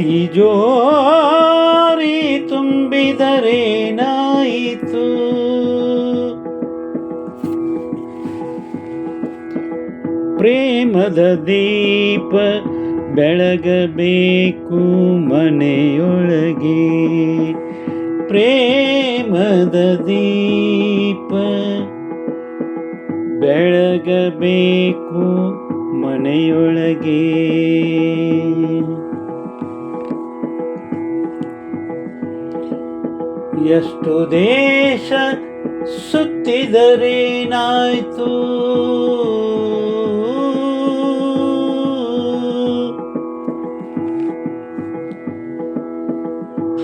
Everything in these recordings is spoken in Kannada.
ತಿಜೋರಿ ತುಂಬಿದರೇನಾಯಿತು? ಪ್ರೇಮದ ದೀಪ ಬೆಳಗಬೇಕು ಮನೆಯೊಳಗೆ. ಪ್ರೇಮದ ದೀಪ ಬೆಳಗಬೇಕು ಮನೆಯೊಳಗೆ. ಎಷ್ಟು ದೇಶ ಸುತ್ತಿದರೇನಾಯ್ತು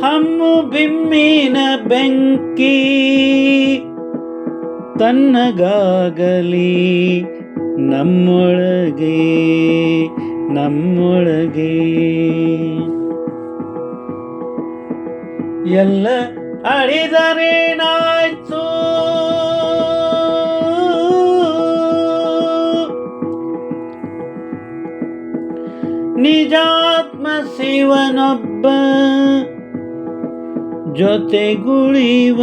ಹಮ್ಮು ಬಿಮ್ಮಿನ ಬೆಂಕಿ ತನ್ನಗಾಗಲಿ ನಮ್ಮೊಳಗೆ ನಮ್ಮೊಳಗೆ. ಎಲ್ಲ ಅಳಿದರೇನಾಯ್ತು ನಿಜಾತ್ಮ ಶಿವನೊಬ್ಬ ಜೊತೆಗುಳಿವ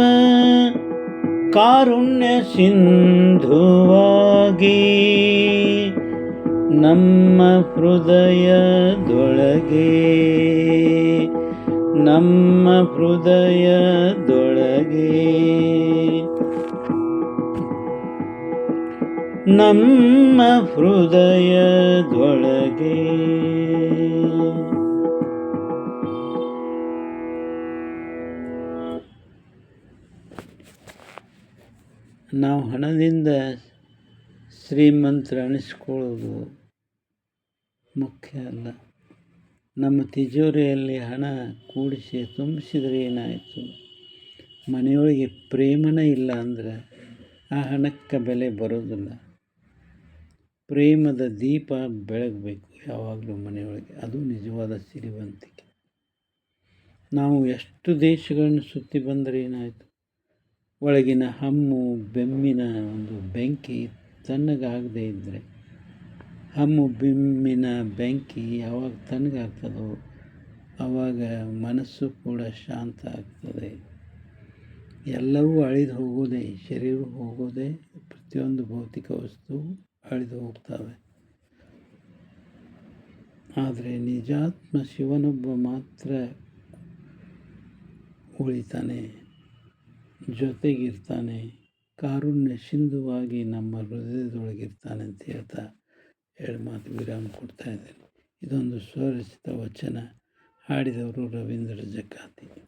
ಕಾರುಣ್ಯ ಸಿಂಧುವಾಗಿ ನಮ್ಮ ಹೃದಯದೊಳಗೆ. ನಮ್ಮ ಹೃದಯದೊಳಗೆ. ನಮ್ಮ ಹೃದಯದೊಳಗೆ. ನಾವು ಹಣದಿಂದ ಶ್ರೀಮಂತರ ಅನಿಸ್ಕೊಳ್ಳೋದು ಮುಖ್ಯ ಅಲ್ಲ. ನಮ್ಮ ತಿಜೋರಿಯಲ್ಲಿ ಹಣ ಕೂಡಿಸಿ ತುಂಬಿಸಿದರೆ ಏನಾಯಿತು? ಮನೆಯೊಳಗೆ ಪ್ರೇಮನೇ ಇಲ್ಲ ಅಂದರೆ ಆ ಹಣಕ್ಕೆ ಬೆಲೆ ಬರೋದಿಲ್ಲ. ಪ್ರೇಮದ ದೀಪ ಬೆಳಗಬೇಕು ಯಾವಾಗಲೂ ಮನೆಯೊಳಗೆ. ಅದು ನಿಜವಾದ ಸಿರಿವಂತಿಕೆ. ನಾವು ಎಷ್ಟು ದೇಶಗಳನ್ನು ಸುತ್ತಿ ಬಂದರೆ ಏನಾಯಿತು? ಒಳಗಿನ ಹಮ್ಮು, ಬೆಮ್ಮಿನ ಒಂದು ಬೆಂಕಿ ತಣ್ಣಗಾಗದೇ ಇದ್ದರೆ ಹಮ್ಮು ಬಿಮ್ಮಿನ ಬೆಂಕಿ ಯಾವಾಗ ತಣ್ಣಗಾಗ್ತದೋ ಆವಾಗ ಮನಸ್ಸು ಕೂಡ ಶಾಂತ ಆಗ್ತದೆ. ಎಲ್ಲವೂ ಅಳಿದು ಹೋಗೋದೇ ಶರೀರ ಹೋಗೋದೇ ಪ್ರತಿಯೊಂದು ಭೌತಿಕ ವಸ್ತು ಅಳಿದು ಹೋಗ್ತವೆ. ಆದರೆ ನಿಜಾತ್ಮ ಶಿವನೊಬ್ಬ ಮಾತ್ರ ಉಳಿತಾನೆ, ಜೊತೆಗಿರ್ತಾನೆ, ಕಾರುಣ್ಯ ಸಿಂಧುವಾಗಿ ನಮ್ಮ ಹೃದಯದೊಳಗಿರ್ತಾನೆ ಅಂತ ಹೇಳ್ತಾ ಎರಡು ಮಾತು ವಿರಾಮ ಕೊಡ್ತಾ ಇದ್ದೇನೆ. ಇದೊಂದು ಸ್ವರಚಿತ ವಚನ ಹಾಡಿದವರು ರವೀಂದ್ರ ಜಕಾತಿ